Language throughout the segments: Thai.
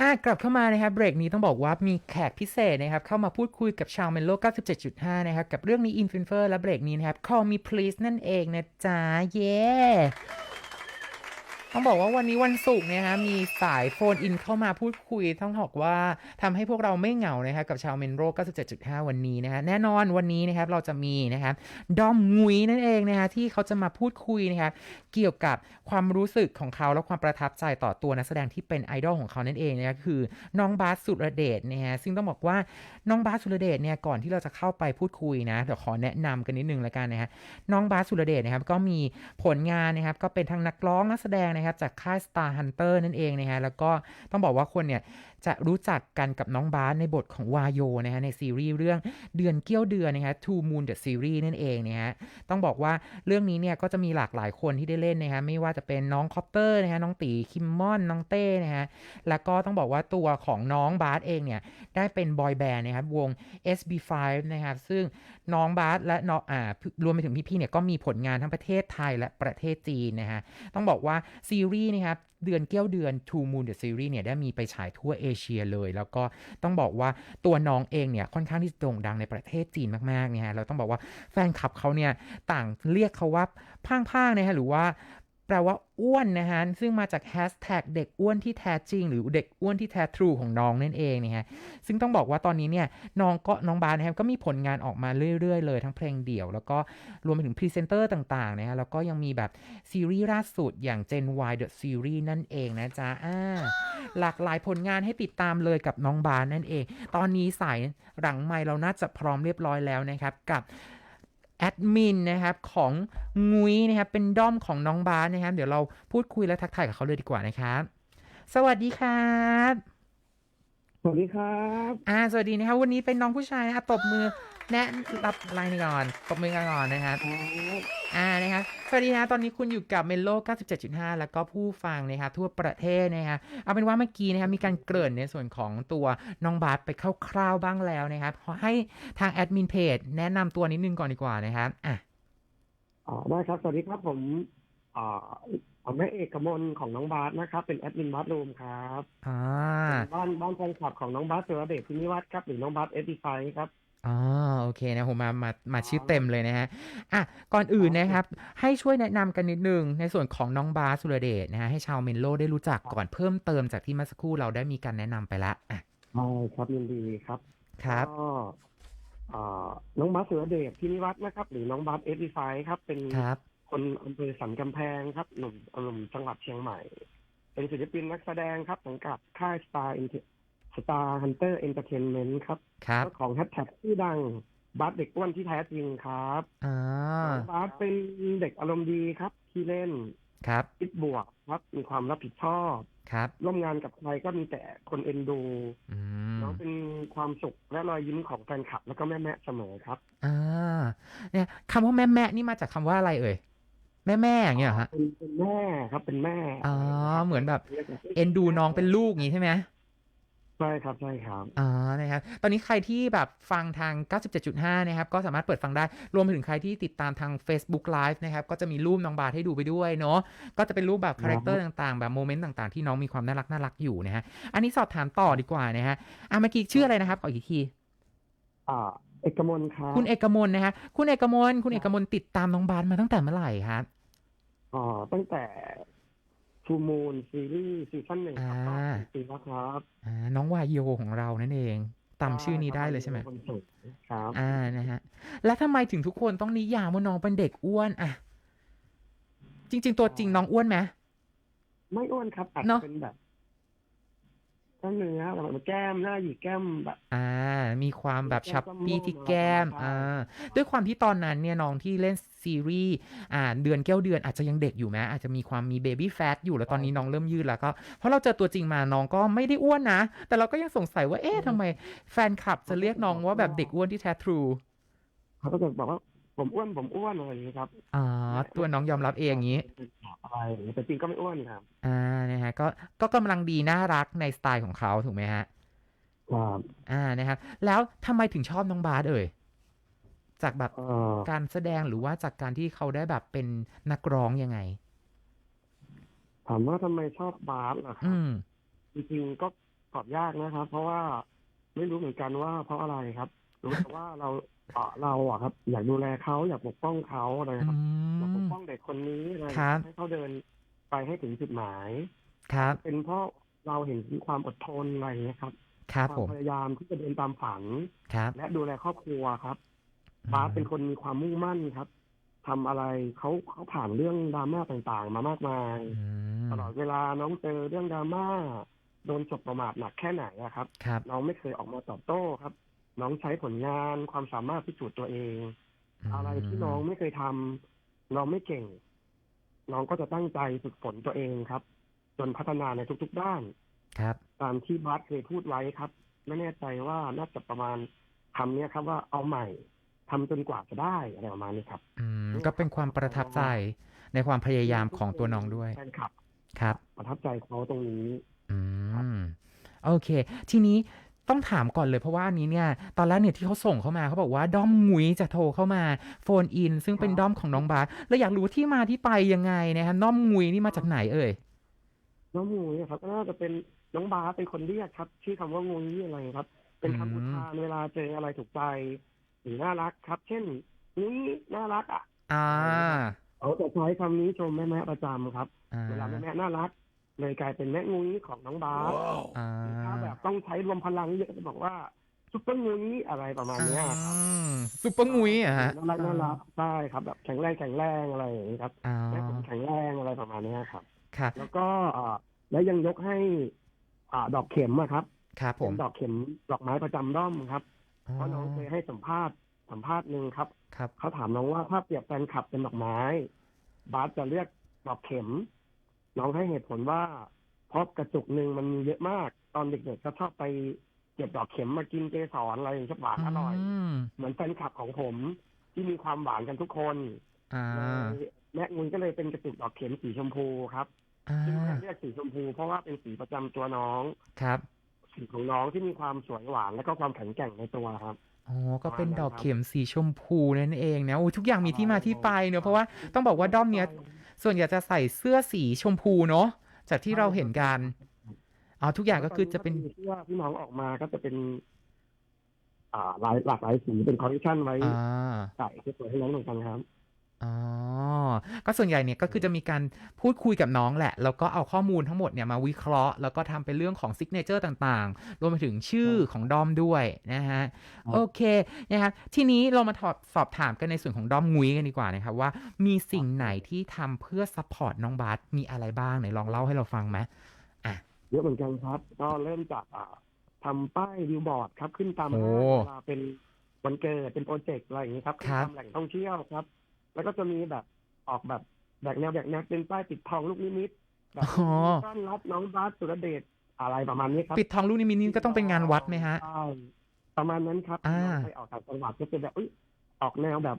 อะกลับเข้ามานะครับเบรกนี้ต้องบอกว่ามีแขกพิเศษนะครับเข้ามาพูดคุยกับชาวเมนโล 97.5 นะครับ กับเรื่องนี้ i n f i n f e r และเบรกนี้นะครับ Call Me Please นั่นเองนะจ๊ะ เย้ ต้องบอกว่าวันนี้วันศุกร์เนี่ยฮะมีสายโฟนอินเข้ามาพูดคุยต้องบอกว่าทำให้พวกเราไม่เหงานะครับกับชาวเมนโร 97.5 วันนี้นะฮะแน่นอนวันนี้นะครับเราจะมีนะครับดอมงุยนั่นเองนะฮะที่เขาจะมาพูดคุยนะครับเกี่ยวกับความรู้สึกของเขาและความประทับใจต่อตัวนักแสดงที่เป็นไอดอลของเขานั่นเองนะคือน้องบาสสุรเดชนะฮะซึ่งต้องบอกว่าน้องบาสสุรเดชเนี่ยก่อนที่เราจะเข้าไปพูดคุยนะเดี๋ยวขอแนะนำกันนิดนึงละกันนะฮะน้องบาสสุรเดชนะครับก็มีผลงานนะครับก็เป็นทั้งนักร้องนักแสดงนะครับจากค่าย Star Hunter นั่นเองนะฮะแล้วก็ต้องบอกว่าคนเนี่ย จะรู้จักกันกับน้องบาสในบทของวาโยนะฮะในซีรีส์เรื่องเดือนเกี้ยวเดือนนะฮะ Two Moon the Series นั่นเองนะฮะต้องบอกว่าเรื่องนี้เนี่ยก็จะมีหลากหลายคนที่ได้เล่นนะฮะไม่ว่าจะเป็นน้องคอปเตอร์นะฮะน้องตีคิมมอนน้องเต้นะฮะแล้วก็ต้องบอกว่าตัวของน้องบาสเองเนี่ยได้เป็นบอยแบนด์นะครับวง SB5 นะครับซึ่งน้องบาสและน้องอ่ารวมไปถึงพี่ๆเนี่ยก็มีผลงานทั้งประเทศไทยและประเทศจีนนะฮะต้องบอกว่าซีรีส์นะครับ เดือนเกี้ยวเดือน Two Moon the Series เนี่ยได้มีไปฉายทั่วเอเชียเลย แล้วก็ต้องบอกว่าตัวน้องเองเนี่ยค่อนข้างที่จะโด่งดังในประเทศจีนมากๆเนี่ยฮะเราต้องบอกว่าแฟนคลับเขาเนี่ยต่างเรียกเขาว่าพ่างๆนะฮะหรือว่า แปลว่าอ้วนนะฮะ ซึ่งมาจากแฮชแท็กเด็กอ้วนที่แท้จริง หรือเด็กอ้วนที่แท้ทรูของน้องนั่นเองนะฮะ ซึ่งต้องบอกว่าตอนนี้เนี่ยน้องก็น้องบาสนะครับก็มีผลงานออกมาเรื่อยๆ เลยทั้งเพลงเดี่ยว แล้วก็รวมไปถึงพรีเซนเตอร์ต่างๆนะฮะ แล้วก็ยังมีแบบซีรีส์ล่าสุดอย่าง Gen Y The Series นั่นเองนะจ๊ะอ่าหลากหลายผลงานให้ติดตามเลยกับน้องบาสนั่นเอง ตอนนี้สายหลังไมเราน่าจะพร้อมเรียบร้อยแล้วนะครับกับ แอดมินนะครับของงุ้ยนะครับเป็นด้อมของน้องบาสนะครับ เดี๋ยวเราพูดคุยและทักทายกับเขาเลยดีกว่านะครับ สวัสดีครับสวัสดีครับอ่าสวัสดีนะครับ วันนี้เป็นน้องผู้ชายนะครับตบมือแนะรับไลน์ก่อนตบมือกันก่อนนะครับ อ่านะครับสวัสดีนะตอนนี้คุณอยู่กับเมโล97.5 แล้วก็ผู้ฟังนะครับทั่วประเทศนะครับเอาเป็นว่าเมื่อกี้นะครับมีการเกริ่นในส่วนของตัวน้องบาสไปคร่าวๆบ้างแล้วนะครับขอให้ทางแอดมินเพจแนะนำตัวนิดนึงก่อนดีกว่านะครับอะอ๋อได้ครับ สวัสดีครับผมอ่าผมแม่เอกมลของน้องบาสนะครับ เป็นแอดมินบาสรูมครับอ่าเป็นบ้านบ้านแฟนคลับของน้องบาสเสือเดชพินิวัฒน์ครับหรือน้องบาสเอดีไฟครับ อ๋อโอเคนะผมมามามาชื่อเต็มเลยนะฮะอะก่อนอื่นนะครับ ให้ช่วยแนะนำกันนิดนึง ในส่วนของน้องบาสสุรเดชนะฮะให้ชาวเมนโลได้รู้จักก่อนเพิ่มเติมจากที่เมื่อสักครู่เราได้มีการแนะนำไปละอะใช่ครับยินดีครับครับ ก็อ่าน้องบาสเสือเดชพินิวัฒน์นะครับ หรือน้องบาสเอดีไฟครับ เป็นครับ คนอำเภอสันกำแพงครับหนุ่มหนุ่มจังหวัดเชียงใหม่ เป็นศิลปินนักแสดงครับสังกัดค่าย Star Star Hunter Entertainment ครับครับเจ้าของแฮชแท็กชื่อดังบัสเด็กอ้วนที่แท้จริงครับอ่าน้องบัสเป็นเด็กอารมณ์ดีครับที่เล่นครับคิดบวกครับมีความรับผิดชอบครับร่วมงานกับใครก็มีแต่คนเอ็นดูอืมน้องเป็นความสุขและรอยยิ้มของแฟนคลับแล้วก็แม่แม่ๆเสมอครับอ่าเนี่ยคำว่าแม่แม่นี่มาจากคำว่าอะไรเอ่ยแม่แม่อย่างเงี้ยเหรอฮะเป็นเป็นแม่ครับเป็นแม่อ๋อเหมือนแบบรียกว่าเอ็นดูน้องเป็นลูกอย่างงี้ใช่ไหม ใช่ครับใช่ครับอ๋อนะครับ ตอนนี้ใครที่แบบฟังทาง 97.5 นะครับ ก็สามารถเปิดฟังได้ รวมไปถึงใครที่ติดตามทาง Facebook Live นะครับ ก็จะมีรูปน้องบาสให้ดูไปด้วยเนาะ ก็จะเป็นรูปแบบคาแรคเตอร์ต่างๆ แบบโมเมนต์ต่างๆ ที่น้องมีความน่ารักน่ารักอยู่นะฮะ อันนี้สอบถามต่อดีกว่านะฮะ อะเมื่อกี้ชื่ออะไรนะครับ ขออีกที อ่า เอกมลครับ คุณเอกมลนะฮะ คุณเอกมล คุณเอกมลติดตามน้องบาสมาตั้งแต่เมื่อไหร่ครับอ๋อตั้งแต่ ทูมูนซีรีส์ซีซั่นหนึ่งครับอ่าก็ปีแล้วครับอ่าน้องวายโยของเรานั่นเองจำชื่อนี้ได้เลยใช่ไหมคนสุดครับ อ่านะฮะแล้วทำไมถึงทุกคนต้องนิยามว่าน้องเป็นเด็กอ้วนอะจริง ๆ ตัวจริงน้องอ้วนไหม ไม่อ้วนครับอาจเนจะอะ เป็นแบบ กล้ามเนื้อแบบแก้มหน้าหยีกแก้มแบบ อ่า มีความแบบแก้มชับปี้ส้มๆที่แก้มอะไรประมาณอ่านั้นด้วยความที่ตอนนั้นเนี่ยน้องที่เล่นซีรีส์อ่าเดือนแก้วเดือนอาจจะยังเด็กอยู่ไหมอาจจะมีความมีเบบี้แฟตอยู่แล้วตอนนี้น้องเริ่มยืดแล้วก็เพราะเราเจอตัวจริงมาน้องก็ไม่ได้อ้วนนะ แต่เราก็ยังสงสัยว่าเอ๊ะทำไมแฟนคลับจะเรียกน้องว่าแบบเด็กอ้วนที่แท้ทรูเขาก็จะบอกว่า ผมอ้วนผมอ้วนอะไรอย่างนี้ครับอ๋อตัวน้องยอมรับเองอย่างนี้อะไรอย่างนี้แต่จริงก็ไม่อ้วนครับ อ่านะฮะก็ก็กำลังดีน่ารักในสไตล์ของเขาถูกไหมฮะครับอ่านะครับแล้วทำไมถึงชอบน้องบาสเอ่ยจากแบบเอ่อการแสดงหรือว่าจากการที่เขาได้แบบเป็นนักร้องยังไงถามว่าทำไมชอบบาสเหรอครัอืบมจริงๆก็ตอบยากนะครับ เพราะว่าไม่รู้เหมือนกันว่าเพราะอะไรครับรู้แต่ว่าเรา เอ่อเราอะครับ อยากดูแลเขาอยากปกป้องเขาอะไรอืครับอยากปกมป้องเด็กคนนี้อะไรครับ ให้เขาเดินไปให้ถึงจุดหมาย ครับ เป็นเพราะเราเห็นถึงความอดทนอะไรอย่างเงี้ยครับครับคผวามมพยายามที่จะเดินตามฝัน ครับและดูแลครอบครัวครับบาสเป็นคนมีความมุ่งมั่นครับทำอะไรเขาเขาผ่านเรื่องดราม่าต่างๆ มามากมาย อืมตลอดเวลาน้องเจอเรื่องดราม่าโดนจบประมาทหนักแค่ไหนอะครับ ครับ น้องไม่เคยออกมาตอบโต้ครับ น้องใช้ผลงานความสามารถพิสูจน์ตัวเอง อะไรที่น้องไม่เคยทำน้องไม่เก่ง น้องก็จะตั้งใจฝึกฝนตัวเองครับ จนพัฒนาในทุกๆด้าน ครับ ตามที่บาสเคยพูดไว้ครับไม่แน่ใจว่าน่าจะประมาณคำเนี้ยครับว่าเอาใหม่ทำจนกว่าจะได้อะไรประมาณนี้ครับ อืมก็เป็นความประทับใจในความพยายามของตัวน้องด้วยแฟนคลับ ครับ ประทับใจเขาตรงนี้ อืครับมโอเค ทีนี้ ต้องถามก่อนเลยเพราะว่าอันนี้เนี่ยตอนแรกเนี่ยที่เขาส่งเข้ามาเขาบอกว่าด้อมงุยจะโทรเข้ามาโฟนอิน ซึ่งเป็นด้อมของน้องบาสแล้วอยากรู้ที่มาที่ไปยังไงนะคะด้อมงุยนี่มาจากไหนเอ่ยน้องงูเนี่ยครับก็น่าจะเป็นน้องบาสเป็นคนเรียกครับ ชื่อคำว่างูนี่อะไรครับ เป็นคำอุทานเวลาเจออะไรถูกใจหรือน่ารักครับ เช่นงูน่ารักอะอ่าเขาจะใช้คำนี้ชมแม่แม่ประจำครับอ่าเวลาแม่แม่น่ารัก เลยกลายเป็นแม่งูของน้องบาสอ่าหรือถ้าแบบต้องใช้รวมพลังเยอะก็จะบอกว่าซุปเปอร์งูอะไรประมาณเนี้ยครับอืมซุปเปอร์งุยอะฮะน่ารักน่ารักใช่ครับ แบบแข็งแรงแข็งแรงอะไรอย่างนี้ครับอ่าแม่ผมแข็งแรงอะไรประมาณเนี้ยครับ ค่ะ แล้วก็อ่าแล้วยังยกให้ อ่าดอกเข็มอะครับครับผเป็มนดอกเข็มดอกไม้ประจำด้อมครับอ๋อเพราะน้องเคยให้สัมภาษณ์สัมภาษณ์หนึ่งครับ ครับ เขาถามน้องว่าถ้าเปรียบแฟนคลับเป็นดอกไม้ บาสจะเรียกดอกเข็ม น้องให้เหตุผลว่า เพราะกระจุกหนึ่งมันมีเยอะมาก ตอนเด็กๆก็ชอบไปเก็บดอกเข็มมากินเกสรอะไรอย่างเงี้ยหวานอร่อยมเหมือนแฟนคลับของผมที่มีความหวานกันทุกคนอ่าเลยแม่งุนก็เลยเป็นกระจุกดอกเข็มสีชมพูครับอ่าซึ่งแม่เรียกสีชมพู เพราะว่าเป็นสีประจำตัวน้องครับ สีของน้องที่มีความสวยหวานและก็ความแข็งแกร่งในตัวครับอ๋อ ก็เป็นประมาณนั้นดอกเข็มสีชมพูนั่นเองนะโอ้ยทุกอย่างมีที่มาที่ไปเนอะเพราะว่าต้องบอกว่าด้อมเนี้ย ส่วนใหญ่จะใส่เสื้อสีชมพูเนอะจากที่เราเห็นกันอ๋อทุกอย่างก็คือจะเป็นแล้วตที่ว่าพี่น้องออกมาก็จะเป็น อ่าหลายหลากหลายสีเป็นคอลเลคชันไว้อ่าใส่ที่สวยให้น้องเหมือนกันครับอ๋อ ก็ส่วนใหญ่เนี่ยก็คือจะมีการพูดคุยกับน้องแหละ แล้วก็เอาข้อมูลทั้งหมดเนี่ยมาวิเคราะห์ แล้วก็ทำเป็นเรื่องของซิกเนเจอร์ต่างๆ รวมไปถึงชื่อของดอมด้วยนะฮะครับโอเคนะครับทีนี้เรามาถอดสอบถามกันในส่วนของดอมงุ้ยกันดีกว่านะครับว่ามีสิ่งไหนที่ทำเพื่อซัพพอร์ตน้องบาสมีอะไรบ้างไหนลองเล่าให้เราฟังไหมเยอะเหมือนกันครับ ก็เริ่มจากอ่าทำป้ายวิวบอร์ดครับขึ้นตามโอ้ห้างเวลาเป็นวันเกิดเป็นโปรเจกต์อะไรอย่างนี้ครับขึ้นครับตามแหล่งท่องเที่ยวครับ แล้วก็จะมีแบบ ออกแบบแบกแนวแบกแนวเป็นป้ายปิดทองลูกนิมิตแบบอ๋อต้อนรับน้องบาสสุรเดชอะไรประมาณนี้ครับปิดทองลูกนิมิตนี่ก็ต้องเป็นงานวัดไหมฮะใช่ประมาณนั้นครับอ่าน้องไปออกต่างจังหวัดก็จะแบบอุ๊ยออกแนวแบบ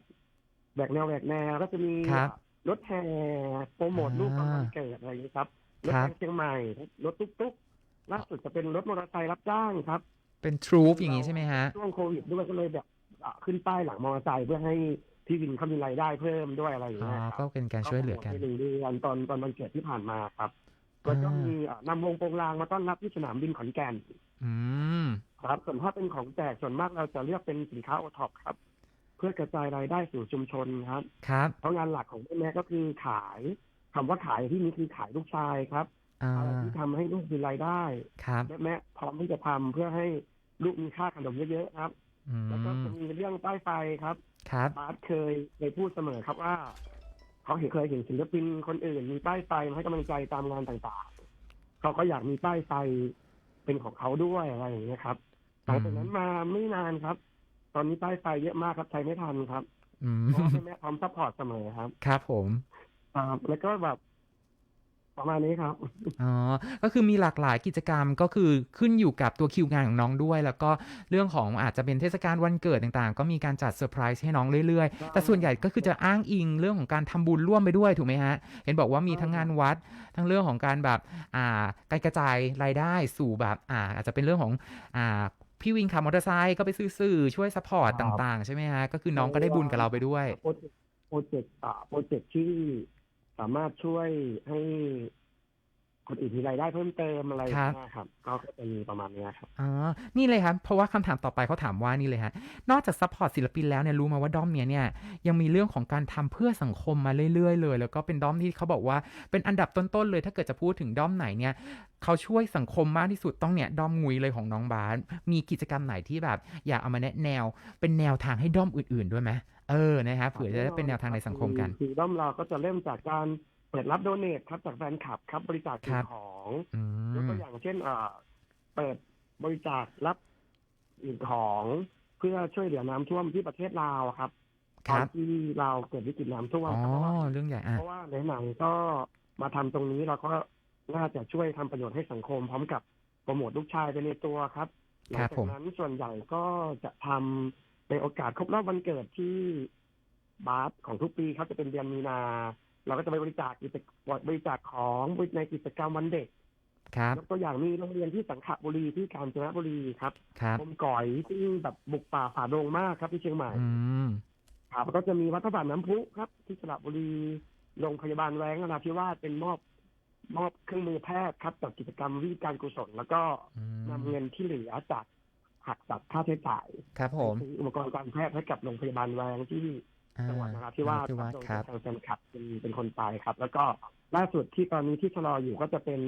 แบกแนวแบกแนวก็จะมีครับรถแห่โปรโมทอ่ารูปวันเกิดอะไรอย่างนี้ครับรถครับแห่เชียงใหม่รถตุ๊กๆล่าสุดจะเป็นรถมอเตอร์ไซค์รับจ้างครับ เป็นทรูปอย่างนี้ใช่ไหมฮะช่วงโควิดด้วยก็เลยแบบอะขึ้นป้ายหลังมอเตอร์ไซค์เพื่อให้ พี่วินเขามีรายได้เพิ่มด้วยอะไรอย่างอ๋อเงี้ยคก็รับเป็นการช่วยเหลือกันไปหนึ่งเดือนตอนตอนวันเกิดที่ผ่านมาครับแล้วก็อ่ามีมีอะนำวงโปงลางมาต้อนรับที่สนามบินขอนแก่นอืม ครับ ส่วนถ้าเป็นของแจกส่วนมากเราจะเลือกเป็นสินค้าโอท็อปครับ เพื่อกระจายรายได้สู่ชุมชนครับ ครับเพราะงานหลักของแม่แม่ก็คือขายคำว่าขายที่นี้คือขายลูกชายครับอ่าอะไรที่ทำให้ลูกมีรายได้ครับ แม่แม่พร้อมที่จะทำเพื่อให้ลูกมีค่าขนมเยอะๆครับอื แล้วก็มจะมีเรื่องป้ายไฟครับครับบาสเคยเคยพูดเสมอครับว่า เขาเห็นเคยเห็นศิลปินคนอื่น มีป้ายไฟมาให้กำลังใจตามงานต่างๆ เขาก็อยากมีป้ายไฟเป็นของเขาด้วยอะไรอย่างเงี้ยครับหลังจากนั้นมาไม่นานครับ ตอนนี้ป้ายไฟเยอะมากครับใช้ไม่ทันครับอืมเพราะว่าแม่แม่พร้อมซัพพอร์ตเสมอครับ ครับผมครับแล้วก็แบบ ประมาณนี้ครับ อ๋อ ก็คือมีหลากหลายกิจกรรมก็คือขึ้นอยู่กับตัวคิวงานของน้องด้วย แล้วก็เรื่องของอาจจะเป็นเทศกาลวันเกิดต่างๆ ก็มีการจัดเซอร์ไพรส์ให้น้องเรื่อยๆ แต่ส่วนใหญ่ก็คือจะอ้างอิงเรื่องของการทำบุญร่วมไปด้วยถูกไหมฮะ เห็นบอกว่ามีทั้งงานวัด ทั้งเรื่องของการแบบอ่าการกระจายรายได้สู่แบบอ่าอาจจะเป็นเรื่องของอ่าพี่วินขับมอเตอร์ไซค์ก็ไปซื้อสื่อช่วยซัพพอร์ตครับต่างๆ ใช่ไหมฮะ ก็คือน้องก็ได้บุญกับเราไปด้วย โปรเจกต์โปรเจกต์อ่าโปรเจกต์ที่สามารถช่วยให้คนอื่นมีรายได้เพิ่มเติมอะไรอย่างครับเงี้ยครับก็ก็จะมีประมาณเนี้ยครับอ๋อนี่เลยครับ เพราะว่าคำถามต่อไปเขาถามว่านี่เลยฮะนอกจากซัพพอร์ตศิลปินแล้วเนี่ยรู้มาว่าด้อมเนี้ยเนี่ยยังมีเรื่องของการทำเพื่อสังคมมาเรื่อยๆเลย แล้วก็เป็นด้อมที่เขาบอกว่าเป็นอันดับต้นๆเลย ถ้าเกิดจะพูดถึงด้อมไหนเนี่ยเขาช่วยสังคมมากที่สุดต้องเนี่ยด้อมงุยเลยของน้องบาสมีกิจกรรมไหนที่แบบ อยากเอามาแนะแนว เป็นแนวทางให้ด้อมอื่น ๆด้วยไหม เออนะครับเผื่อจะได้เป็นแนวทางในสังคมกันคือด้อมเราก็จะเริ่มจากการเปิดรับโดเนทครับจากแฟนคลับครับบริจาคสิ่ครังบของอืยกมตัวอย่างเช่นเอ่อเปิดบริจาครับสิ่งของเพื่อช่วยเหลือน้ำท่วมที่ประเทศลาวครับคตอนรับที่เราวเกิดวิกฤตน้ำท่วมอ๋อครับเพราะว่าเรื่องใหญ่อะเพราะว่าในหนังก็มาทำตรงนี้เราก็น่าจะช่วยทำประโยชน์ให้สังคม พร้อมกับโปรโมทลูกชายไปในตัวครับหลัครังบจากผมนั้นส่วนใหญ่ก็จะทำ ในโอกาสครบรอบวันเกิดที่บาสของทุกปีครับจะเป็นเดือนมีนา เราก็จะไปบริจาคกิจบริจาคของในกิจกรรมวันเด็กครับยกตัวอย่างมีโรงเรียนที่สังขบุรีที่กาญจนบุรีครับครับอมก่อยที่แบบบุกป่าฝ่าดงมากครับที่เชียงใหม่อืมครับแล้วก็จะมีวัดพระบาทน้ำพุครับ ที่สระบุรีโรงพยาบาลแว้งนราธิวาสเป็นมอบมอบเครื่องมือแพทย์ครับจากกิจกรรมวิธีการกุศล แล้วก็อืมนำเงินที่เหลือจาก หักจากค่าใช้จ่ายครับผมไปซื้ออุปกรณ์การแพทย์ให้กับโรงพยาบาลแวงที่อ่าจังหวัดนราธิวาสนรธิวาสโดยครับทางแฟนคลับเป็นเป็นคนไปครับ แล้วก็ล่าสุดที่ตอนนี้ที่ชะลออยู่ก็จะเป็น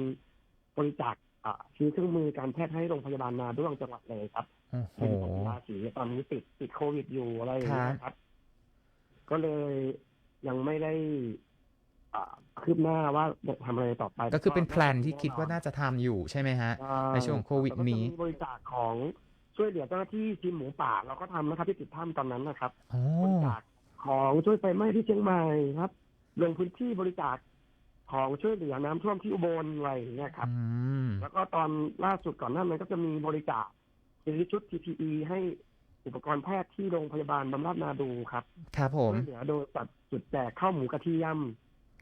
บริจาคอ่าซื้อเครื่องมือการแพทย์ให้โรงพยาบาลนาด้วงจังหวัดเลยครับโอ้โหเป็นของราศีตอนนี้ติดติดโควิดอยู่อะไรอย่างเงี้ยครับ ก็เลยยังไม่ได้อ่าคืบหน้าว่าจะทำอะไรต่อไป ก็คือเป็นแพลนที่คิดว่าน่าจะทำอยู่ใช่ไหมฮะ ในช่วงโควิดแล้ก็จะนี้มีบริจาคของ ช่วยเหลือเจ้าหน้าที่ทีมหมูป่าเราก็ทำนะครับที่ติดถ้ำตอนนั้นนะครับโอ้บริจาคของช่วยไฟไหม้ที่เชียงใหม่ครับลงพื้นที่บริจาคของช่วยเหลือน้ำท่วมที่อุบลอะไรอย่างเงี้ยครับ อืมแล้วก็ตอนล่าสุดก่อนหน้านั้นก็จะมีบริจาคซื้อชุด PPE ให้อุปกรณ์แพทย์ที่โรงพยาบาลบำราศนาดูครับครับผม ช่วยเหลือโดยจัดจุดแจกข้าวหมูกระเทียม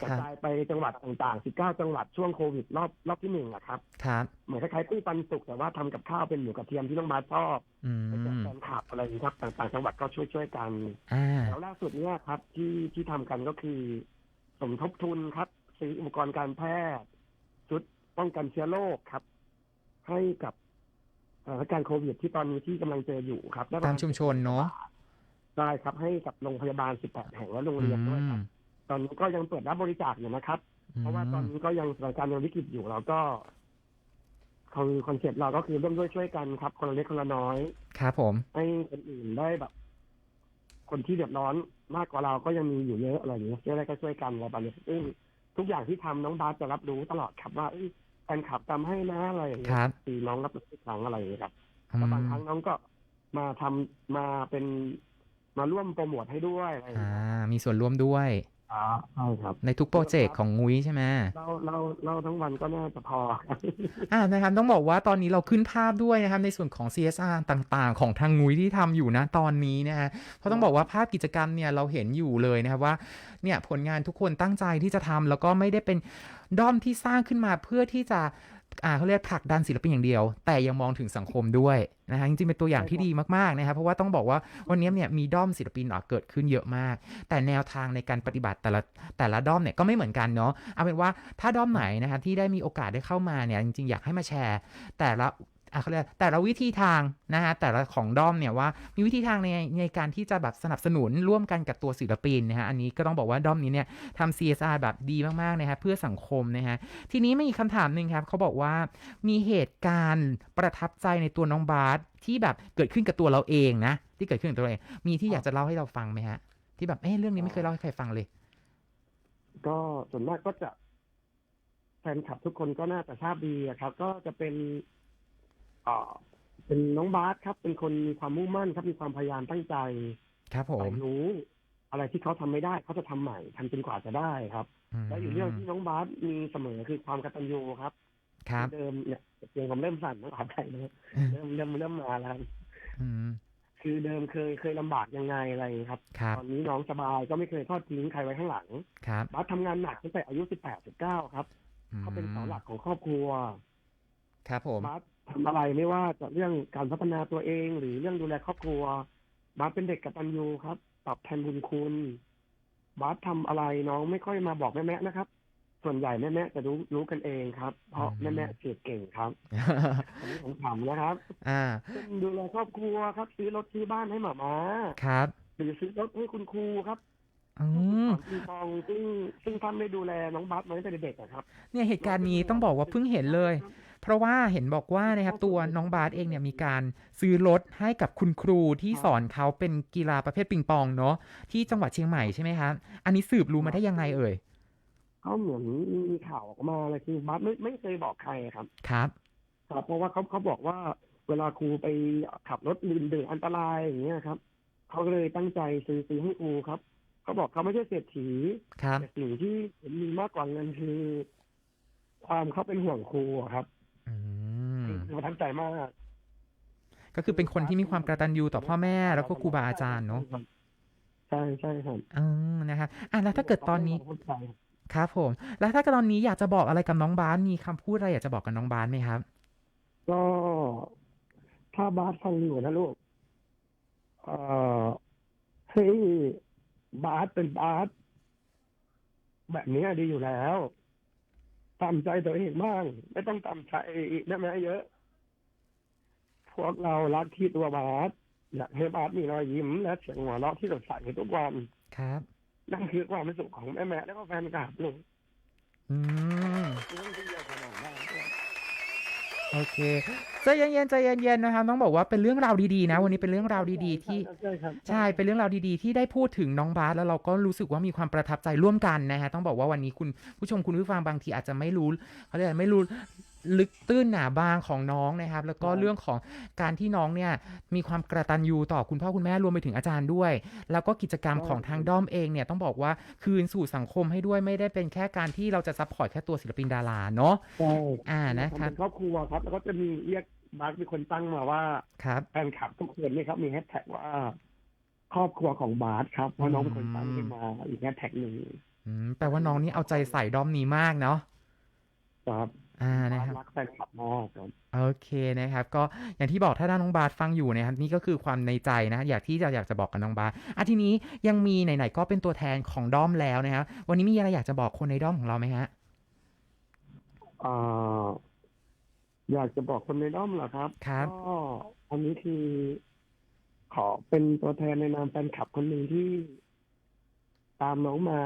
กครัระบจายไปจังหวัดต่างๆ 19 จังหวัดช่วงโควิดรอบรอบที่หนึ่งอะครับ ครับ เหมือนคล้ายๆตู้ปันสุกแต่ว่าทำกับข้าวเป็นหมูกระเทียมที่ต้องมาชอบอืไปแจกมแฟนคลับอะไรอย่างนี้ครับ ต่างๆ จังหวัดก็ช่วยๆกันอ่าแล้วล่าสุดเนี่ยครับที่ที่ทำกันก็คือ สมทบทุนครับซื้ออุปกรณ์การแพทย์ชุดป้องกันเชื้อโรคครับ ให้กับสถานการณ์โควิดที่ตอนนี้ที่กำลังเจออยู่ครับได้ประตามณชุมชนเนอะใช่ครับให้กับโรงพยาบาล 18 แห่งและโรงอืเรียนด้วยคมรับ ตอนนี้ก็ยังเปิดรับบริจาคอยู่นะครับ เพราะว่าตอนนี้ก็ยังสถานการณ์ยังวิกฤตอยู่เราก็คือคอนเซ็ปต์เราก็คือร่วมด้วยช่วยกันครับ คนละเล็กคนละน้อยครับผมให้คนอื่นได้แบบ คนที่เดือดร้อนมากกว่าเราก็ยังมีอยู่เยอะอะไรอย่างเงี้ยช่วยอะไรก็ช่วยกันอะไรแบบนี้ซึ่งทุกอย่างที่ทำน้องบาสจะรับรู้ตลอดครับว่าเอ้ยแฟนขับทำให้นะอะไรอย่างเงี้คยรับตีน้องรับรู้ทุกครั้งอะไรอย่างเงี้ยครับอืแล้วบางมครั้งน้องก็มาทำมาเป็นมาร่วมโปรโมทให้ด้วยอะไรอย่างอ่าเงี้ยมีส่วนร่วมด้วย ครับใช่ครับ ในทุกโปรเจกต์ของงุ้ยใช่ไหม เราเราเราทั้งวันก็น่าจะพอครับอ่านะครับต้องบอกว่าตอนนี้เราขึ้นภาพด้วยนะครับในส่วนของ CSR ต่างๆ ของทางงุ้ยที่ทำอยู่นะตอนนี้นะฮะเพราะต้องบอกว่าภาพกิจกรรมเนี่ยเราเห็นอยู่เลยนะครับว่าเนี่ยผลงานทุกคนตั้งใจที่จะทำแล้วก็ไม่ได้เป็นด้อมที่สร้างขึ้นมาเพื่อที่จะอ่า เขาเรียกผลักดันศิลปินอย่างเดียว แต่ยังมองถึงสังคมด้วยนะฮะจริงๆเป็นตัวอย่างที่ดีมากๆนะครับเพราะว่าต้องบอกว่าวันนี้เนี่ยมีด้อมศิลปินอะเกิดขึ้นเยอะมาก แต่แนวทางในการปฏิบัติแต่ละแต่ละด้อมเนี่ยก็ไม่เหมือนกันเนาะเอาเป็นว่าถ้าด้อมไหนนะครับที่ได้มีโอกาสได้เข้ามาเนี่ยจริงๆอยากให้มาแชร์ แต่ละอะ เขาเรียกแต่ละวิธีทางนะฮะแต่ละของด้อมเนี่ยว่ามีวิธีทางในในการที่จะแบบสนับสนุนร่วมกันกับตัวศิลปินนะฮะอันนี้ก็ต้องบอกว่าด้อมนี้เนี่ยทำ CSR แบบดีมากๆนะฮะเพื่อสังคมนะฮะทีนี้มีคำถามหนึ่งครับเขาบอกว่ามีเหตุการณ์ประทับใจในตัวน้องบาสที่แบบเกิดขึ้นกับตัวเราเองนะ ที่เกิดขึ้นกับตัวเราเอง มีที่อยากจะเล่าให้เราฟังไหมฮะ ที่แบบเอ้เรื่องนี้ไม่เคยเล่าให้ใครฟังเลย ก็ส่วนมากก็จะแฟนคลับทุกคนก็น่าจะทราบดีอะครับ ก็จะเป็น เอ่อเป็นน้องบาสครับ เป็นคนมีความมุ่งมั่นครับมีความพยายามตั้งใจ ครับผใฝ่มรู้ อะไรที่เขาทำไม่ได้เขาจะทำใหม่ทำจนกว่าจะได้ครับมและอยู่เรื่องที่น้องบาสมีเสมอคือความกตัญญูครับ ครับเดิมเนี่ยเสียงผมเริ่มสั่นต้องขอใจนะครับเริ่มเริ่มเริ่มมาแล้วครับอืมคือเดิมเคยเคยลำบากยังไงอะไรครับครับตอนนี้น้องสบายก็ไม่เคยทอดทิ้งใครไว้ข้างหลังครับบาสทำงานหนักตั้งแต่อายุสิบแปดสิบเก้าครับเขาเป็นเสาหลักของครอบครัว ครับผมบาสทำอะไรไม่ว่าจะเรื่องการพัฒนาตัวเอง หรือเรื่องดูแลครอบครัว บาสเป็นเด็กกตัญญูครับ ตอบแทนบุญคุณ บาสทำอะไรน้องไม่ค่อยมาบอกแม่แม่นะครับ ส่วนใหญ่แม่แม่ๆจะรู้รู้กันเองครับ เพราะอืมแม่แม่ๆสืบเก่งครับอันนี้ผมถามนะครับ อ่าเช่นดูแลครอบครัวครับ ซื้อรถซื้อบ้านให้หมาม้าครับหรือซื้อรถให้คุณครูครับอืมสอนปิงปองซึ่งซึ่งท่านได้ดูแลน้องบัสมาตั้งแต่เด็กๆอะครับ เนี่ยเหตุการณ์นี้ต้องบอกว่าเพิ่งเห็นเลย เพราะว่าเห็นบอกว่านะครับตัวน้องบาสเองเนี่ยมีการซื้อรถให้กับคุณครูที่สอนเขาเป็นกีฬาประเภทปิงปองเนาะที่จังหวัดเชียงใหม่ใช่ไหมครับอันนี้สืบรู้มาได้ยังไงเอ่ยเขาเหมือนมีข่าวออกมาเลยคือบัสไม่ไม่เคยบอกใครครับครับครับเพราะว่าเขาเขาบอกว่าเวลาครูไปขับรถลืมดื่มอันตรายอย่างเงี้ยครับเขาก็เลยตั้งใจซื้อซื้อให้ครูครับเขาบอกเขาไม่ใช่เศรษฐีครับแต่สิ่งที่เห็นมีมากกว่าเงินคือ ความเขาเป็นห่วงครูอะครับอืมคือ ประทับใจมาก ก็คือเป็นคนที่มีความกตัญญูต่อพ่อแม่แล้วก็ครูบาอาจารย์เนาะใช่ใช่ครับอืมนะครับอะแล้วถ้าเกิดตอนนี้เข้าใจครับผม แล้วถ้าเกิดตอนนี้อยากจะบอกอะไรกับน้องบาสมีคำพูดอะไรอยากจะบอกกับน้องบาสไหมครับ ก็ถ้าบาสฟังอยู่นะลูกเอ่อให้บาสเป็นบาสแบบนี้ดีอยู่แล้วตามใจตัวเองบ้าง ไม่ต้องตามใจแม่แม่เยอะ พวกเรารักที่ตัวบาสอยากให้บาสมีรอยยิ้มและเสียงหัวเราะที่สดใสทุกวันครับ นั่นคือความสุขของแม่แม่และก็แฟนคลับลูกอืมเรื่องที่เดียวกันได้โอเคใจเย็นๆใจเย็นๆนะครับต้องบอกว่าเป็นเรื่องราวดีๆนะ วันนี้เป็นเรื่องราวดีๆ ที่ใช่ครับใช่เป็นเรื่องราวดีๆ ที่ได้พูดถึงน้องบาสแล้วเราก็รู้สึกว่ามีความประทับใจร่วมกันนะฮะต้องบอกว่าวันนี้คุณผู้ชมคุณผู้ฟังบางทีอาจจะไม่รู้เขาเรียกอะไรไม่รู้ ลึกตื้นหนาบางของน้องนะครับ แล้วก็เรื่องของการที่น้องเนี่ยมีความกระตันยูต่อคุณพ่อคุณแม่รวมไปถึงอาจารย์ด้วย แล้วก็กิจกรรมของทางด้อมเองเนี่ยต้องบอกว่าคืนสู่สังคมให้ด้วยไม่ได้เป็นแค่การที่เราจะซัพพอร์ตแค่ตัวศิลปินดาราเนาะใช่อ่านะทำครับเป็นครอบครัวครับ แล้วก็จะมีเรียกบาสเป็นคนตั้งมาว่าครับแฟนคลับทุกคนนี่ครับมีแฮชแท็กว่าครอบครัวของบาสครับเพราะน้องเป็นคนตั้งขึ้นมาอีกแฮชแท็กหนึ่งอืมแปลว่าน้องนี่เอาใจใส่ด้อมนี้มากเนาะครับ อ่าบานะสครับรักแฟนคลับมากครับโอเคนะครับ ก็อย่างที่บอกถ้าด้านน้องบาสฟังอยู่นะครับ นี่ก็คือความในใจนะอยากที่จะอยากจะบอกกับน้องบาสอะทีนี้ยังมีไหนๆก็เป็นตัวแทนของด้อมแล้วนะครับวันนี้มีอะไรอยากจะบอกคนในด้อมของเราไหมฮะอ่าอยากจะบอกคนในด้อมเหรอครับครับก็อันนี้คือขอเป็นตัวแทนในนามแฟนคลับคนหนึ่งที่ตามน้องมา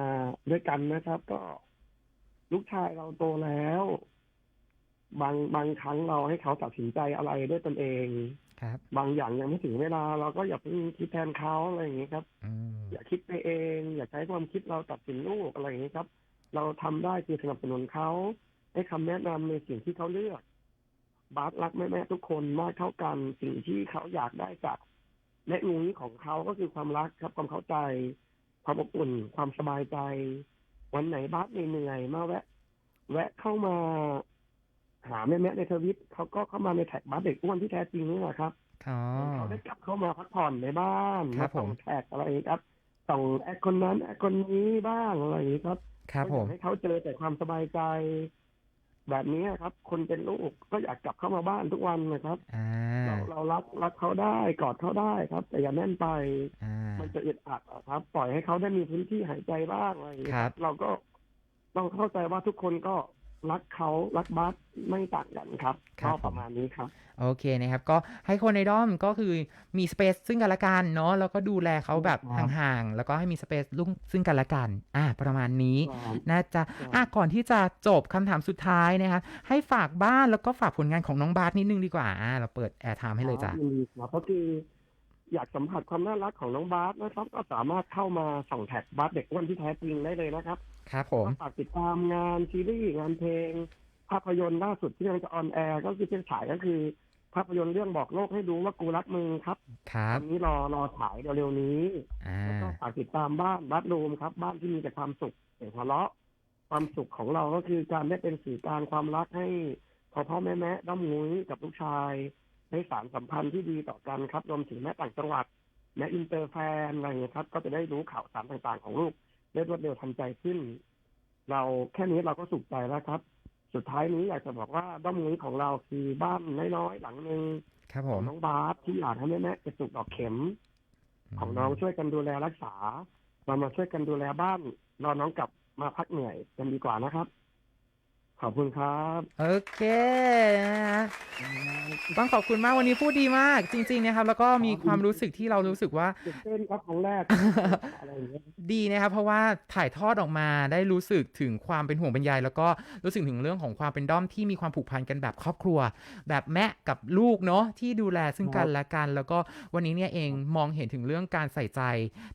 ด้วยกันนะครับ ก็ลูกชายเราโตแล้ว บางบางครั้งเราให้เขาตัดสินใจอะไรด้วยตนเองครับ บางอย่างยังไม่ถึงเวลา เราก็อย่าเพิ่งคิดแทนเขาอะไรอย่างนี้ครับอืมอย่าคิดไปเอง อย่าใช้ความคิดเราตัดสินลูกอะไรอย่างนี้ครับ เราทำได้คือสนับสนุนเขาให้คำแนะนำในสิ่งที่เขาเลือก บาสรักแม่แม่ๆทุกคนมากเท่ากันสิ่งที่เขาอยากได้จากแม่งุ้ยของเขาก็คือความรักครับความเข้าใจ ความอบอุ่น ความสบายใจ วันไหนบาสเหนื่อยๆมาแวะ แวะเข้ามา หาแม่แม่ๆในทวิตเขาก็เข้ามาในแท็กบาสเด็กอ้วนที่แท้จริงนี่แหละครับอ๋อเขาได้กลับเข้ามาพักผ่อนในบ้านครับมาส่งผมแท็กอะไรครับส่งแอคคนนั้นแอคคนนี้บ้างอะไรอย่างนี้ครับครับก็ผอยากมให้เขาเจอแต่ความสบายใจ แบบนี้ครับ คนเป็นลูกก็อยากกลับเข้ามาบ้านทุกวันนะครับอ่าเราเรารักรักเขาได้กอดเขาได้ครับ แต่อย่าแน่นไปอ่ามันจะอึดอัดอะครับ ปล่อยให้เขาได้มีพื้นที่หายใจบ้างอะไรอย่างนี้ครับเราก็ต้องเข้าใจว่าทุกคนก็ รักเขารักบัสไม่ต่างกันครับก็ประมาณนี้ครับ โอเคนะครับ ก็ให้คนในด้อมก็คือมีสเปซซึ่งกันและกันเนาะแล้วก็ดูแลเขาแบบครับ ห่างๆแล้วก็ให้มีสเปซลุ่งซึ่งกันและกัน อ่า ประมาณนี้ ครับ น่าจะครับอะก่อนที่จะจบคำถามสุดท้ายนะคะให้ฝากบ้านแล้วก็ฝากผลงานของน้องบาสนิดนึงดีกว่าอ่าเราเปิดแอร์ไทม์ให้เลยจ้ะยินดีครับก็คือ อยากสัมผัสความน่ารักของน้องบาสนะครับ ก็สามารถเข้ามาส่องแท็กบาสเด็กอ้วนที่แท้จริงได้เลยนะครับครับผมก็ฝากติดตามงานซีรีส์งานเพลง ภาพยนตร์ล่าสุดที่กำลังจะออนแอร์ก็คือเป็นฉายก็คือ ภาพยนตร์เรื่องบอกโลกให้ดูว่ากูรักมึงครับครับตอนนี้รอรอฉายเร็วๆนี้อ่าแล้วก็ฝากติดตามบ้านบัสรูมครับ บ้านที่มีแต่ความสุขเสียงหัวเราะความสุขของเราก็คือการได้เป็นสื่อกลางความรักให้พ่อพ่อแม่แม่ด้อมงุ้ยกับลูกชาย ให้สารสัมพันธ์ที่ดีต่อกันครับรวมถึงแม่ต่างจังหวัดแม่อินเตอร์แฟนอะไรอย่างเงี้ยครับ ก็จะได้รู้ข่าวสารต่างๆ ของลูกได้รวดเร็วทันใจขึ้น เราแค่นี้เราก็สุขใจแล้วครับ สุดท้ายนี้อยากจะบอกว่าด้อมงุ้ยของเราคือบ้านน้อยๆหลังหนึ่งครับขผองมน้องบาสที่อยากให้แม่แม่ๆกระจุกดอกเข็ม ของน้องช่วยกันดูแลรักษาเรามาช่วยกันดูแลบ้านรอน้องกลับมาพักเหนื่อยกันดีกว่านะครับ ขอบคุณครับโอเคนะฮะต้องขอบคุณมากวันนี้พูดดีมากจริง ๆ นะครับ แล้วก็มีความรู้สึกที่เรารู้สึกว่า ตื่นเต้นครับครั้งแรกอะไรอย่างเงี้ย ดีนะครับเพราะว่าถ่ายทอดออกมาได้รู้สึกถึงความเป็นห่วงเป็นใยแล้วก็รู้สึกถึงเรื่องของความเป็นด้อมที่มีความผูกพันกันแบบครอบครัว แบบแม่กับลูกเนาะที่ดูแลซึ่งกันและกัน แล้วก็วันนี้เนี่ยเองมองเห็นถึงเรื่องการใส่ใจ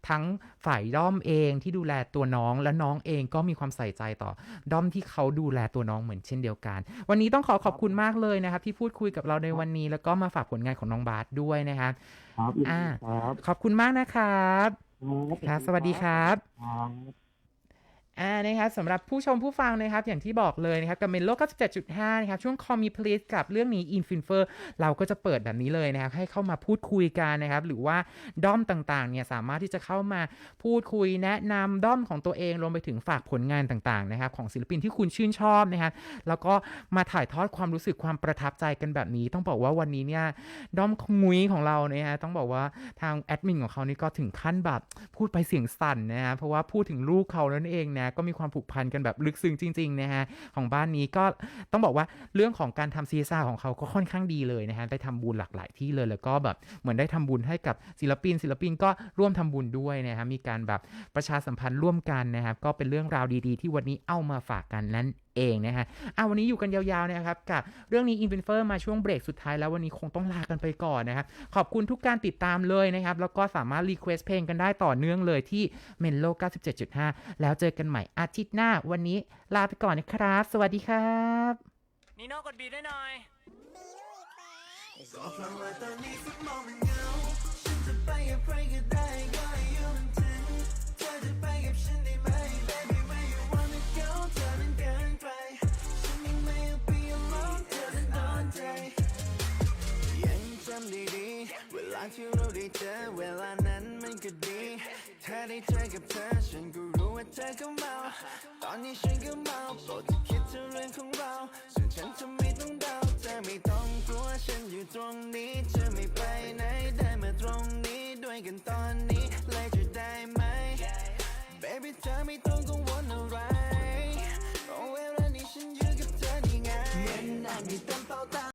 ทั้งฝ่ายด้อมเองที่ดูแลตัวน้องและน้องเองก็มีความใส่ใจต่อด้อมที่เขาดูแลตัวน้องเหมือนเช่นเดียวกัน วันนี้ต้องขอขอบคุณมากเลยนะครับ ที่พูดคุยกับเราในวันนี้แล้วก็มาฝากผลงานของน้องบาสด้วยนะครับครับอ่าครับขอบคุณมากนะครับครับสวัสดีครับครับ อ่านะครับสำหรับผู้ชมผู้ฟังนะครับ อย่างที่บอกเลยนะครับ กับเมนโล97.5 นะครับ ช่วง Call Me Please กับเรื่องนี้ Infinfer เราก็จะเปิดแบบนี้เลยนะครับ ให้เข้ามาพูดคุยกันนะครับ หรือว่าด้อมต่างๆ เนี่ยสามารถที่จะเข้ามาพูดคุยแนะนำด้อมของตัวเองรวมไปถึงฝากผลงานต่างๆ นะครับ ของศิลปินที่คุณชื่นชอบนะครับ แล้วก็มาถ่ายทอดความรู้สึกความประทับใจกันแบบนี้ ต้องบอกว่าวันนี้เนี่ยด้อมงุ้ยของเราเนี่ยฮะต้องบอกว่าทางแอดมินของเขานี่ก็ถึงขั้นแบบพูดไปเสียงสั่นนะฮะเพราะว่าพูดถึงลูกเขานั่นเองนะก็มีความผูกพันกันแบบลึกซึ้งจริงๆนะฮะของบ้านนี้ก็ต้องบอกว่าเรื่องของการทำซีซ่าของเขาก็ค่อนข้างดีเลยนะฮะได้ทำบุญหลากหลายที่เลยแล้วก็แบบเหมือนได้ทำบุญให้กับศิลปิน ศิลปินก็ร่วมทำบุญด้วยนะฮะมีการแบบประชาสัมพันธ์ร่วมกันนะครับก็เป็นเรื่องราวดีๆ ที่วันนี้เอามาฝากกันนั่น เองนะฮะอะวันนี้อยู่กันยาวๆนะครับกับเรื่องนี้ Infinfer มาช่วงเบรกสุดท้ายแล้ววันนี้คงต้องลากันไปก่อนนะครับขอบคุณทุกการติดตามเลยนะครับแล้วก็สามารถรีเควสเพลงกันได้ต่อเนื่องเลยที่ m e l o 97.5 แล้วเจอกันใหม่อาทิตย์หน้าวันนี้ลาไปก่อนนะครับ สวัสดีครับนีโน่กดบีได้หน่อย เธอได้เจอกับเธอฉันก็รู้ว่าเธอก็เมาตอนนี้ฉันก็เมา